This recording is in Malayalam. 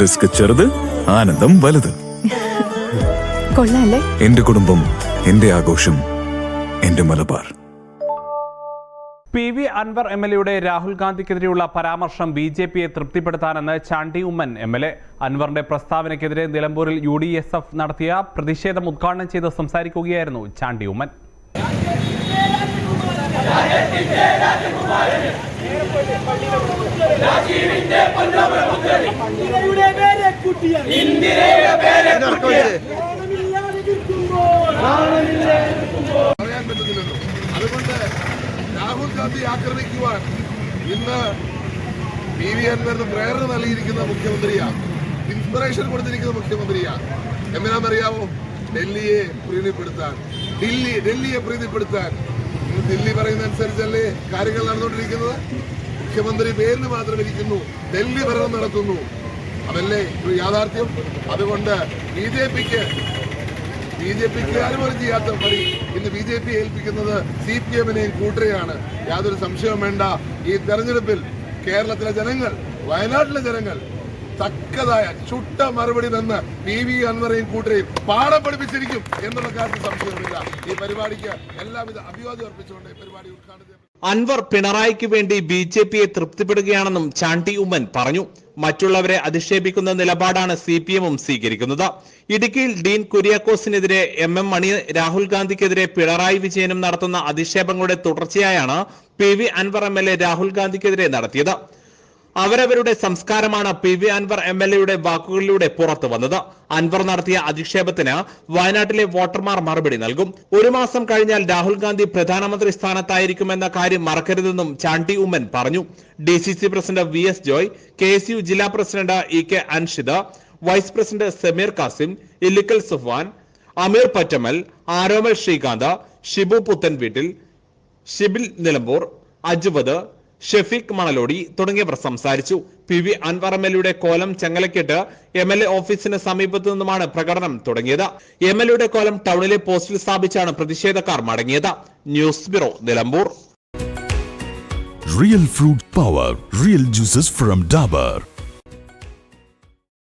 റിസ്ക് ചെറുത് ആനന്ദം വലുത്. കൊള്ളാല്ലേ? എന്റെ കുടുംബം എന്റെ ആഘോഷം എന്റെ Malabar. P V Anvar M L എയുടെ രാഹുൽ ഗാന്ധിക്കെതിരെയുള്ള പരാമർശം ബി ജെ പിയെ തൃപ്തിപ്പെടുത്താനെന്ന് Chandy Oommen M L A. അൻവറിന്റെ പ്രസ്താവനയ്ക്കെതിരെ നിലമ്പൂരിൽ യു ഡി എസ് എഫ് നടത്തിയ പ്രതിഷേധം ഉദ്ഘാടനം ചെയ്ത് സംസാരിക്കുകയായിരുന്നു ചാണ്ടി ഉമ്മൻ രാജീവിന്റെ ഇന്ദിരയുടെ പേരെ പറയാൻ പറ്റുന്നില്ലല്ലോ അതുകൊണ്ട് രാഹുൽ ഗാന്ധി ആക്രമിക്കുവാൻ ഇന്ന് പി വി അൻവറിന് പ്രേരണ നൽകിയിരിക്കുന്ന മുഖ്യമന്ത്രിയാ. ഇൻസ്പിറേഷൻ കൊടുത്തിരിക്കുന്ന മുഖ്യമന്ത്രിയാ. എന്തിനാണെന്നറിയാമോ ഡൽഹിയെ പ്രീതിപ്പെടുത്താൻ. ഡൽഹി ഡൽഹിയെ പ്രീതിപ്പെടുത്താൻ. ദില്ലി പറയുന്ന അനുസരിച്ചല്ലേ കാര്യങ്ങൾ നടന്നുകൊണ്ടിരിക്കുന്നത്? മുഖ്യമന്ത്രി പേരിന് മാത്രം ഇരിക്കുന്നു. ഡൽഹി ഭരണം നടത്തുന്നു. അതല്ലേ ഒരു യാഥാർത്ഥ്യം? അതുകൊണ്ട് ബി ജെ പിക്ക് ബി ജെ പിക്ക് ആരും ചെയ്യാത്ത പണി ഇന്ന് ബി ജെ പി ഏൽപ്പിക്കുന്നത് സി പി എമ്മിനെയും കൂട്ടുകയാണ്. യാതൊരു സംശയവും വേണ്ട. ഈ തെരഞ്ഞെടുപ്പിൽ കേരളത്തിലെ ജനങ്ങൾ വയനാട്ടിലെ ജനങ്ങൾ തക്കതായ ചുട്ട മറുപടി തന്ന് പി വി അൻവറയും കൂട്ടരെയും പാഠം പഠിപ്പിച്ചിരിക്കും എന്നുള്ള കാര്യത്തിൽ സംശയമില്ല ഈ പരിപാടിക്ക് എല്ലാവിധ അഭിവാദ്യം അർപ്പിച്ചുകൊണ്ട് ഈ പരിപാടി ഉദ്ഘാടനം അൻവർ പിണറായിക്ക് വേണ്ടി ബി ജെ പിയെ തൃപ്തിപ്പെടുകയാണെന്നും ചാണ്ടി ഉമ്മൻ പറഞ്ഞു. മറ്റുള്ളവരെ അധിക്ഷേപിക്കുന്ന നിലപാടാണ് സി പി എമ്മും സ്വീകരിക്കുന്നത്. ഇടുക്കിയിൽ ഡീൻ കുര്യാക്കോസിനെതിരെ എം എം മണി രാഹുൽ ഗാന്ധിക്കെതിരെ പിണറായി വിജയനും നടത്തുന്ന അധിക്ഷേപങ്ങളുടെ തുടർച്ചയായാണ് P V Anvar M L A Rahul ഗാന്ധിക്കെതിരെ നടത്തിയത്. അവരവരുടെ സംസ്കാരമാണ് P V Anvar M L എയുടെ വാക്കുകളിലൂടെ പുറത്തു വന്നത്. അൻവർ നടത്തിയ അധിക്ഷേപത്തിന് വയനാട്ടിലെ വോട്ടർമാർ മറുപടി നൽകും. ഒരു മാസം കഴിഞ്ഞാൽ രാഹുൽ ഗാന്ധി പ്രധാനമന്ത്രി സ്ഥാനത്തായിരിക്കുമെന്ന കാര്യം മറക്കരുതെന്നും ചാണ്ടി ഉമ്മൻ പറഞ്ഞു. D C C president V S Joy K S U ജില്ലാ president E K Anshid vice president Sameer Kasim Illikkal Sufan Ameer Pattamal Aromal Srikanth Shibu Puthanveettil Shibil Nilambur Ajwad Shefeeq Manalodi തുടങ്ങിയവർ സംസാരിച്ചു. പി വി അൻവർ എം കോലം ചെങ്ങലക്കെട്ട് എം എൽ എ ഓഫീസിന് സമീപത്തു നിന്നുമാണ് പ്രകടനം തുടങ്ങിയത്. എം എൽ എയുടെ കോലം ടൗണിലെ പോസ്റ്റിൽ സ്ഥാപിച്ചാണ് പ്രതിഷേധക്കാർ മടങ്ങിയത്. News bureau Nilambur. Real fruit power real juices from Dabur.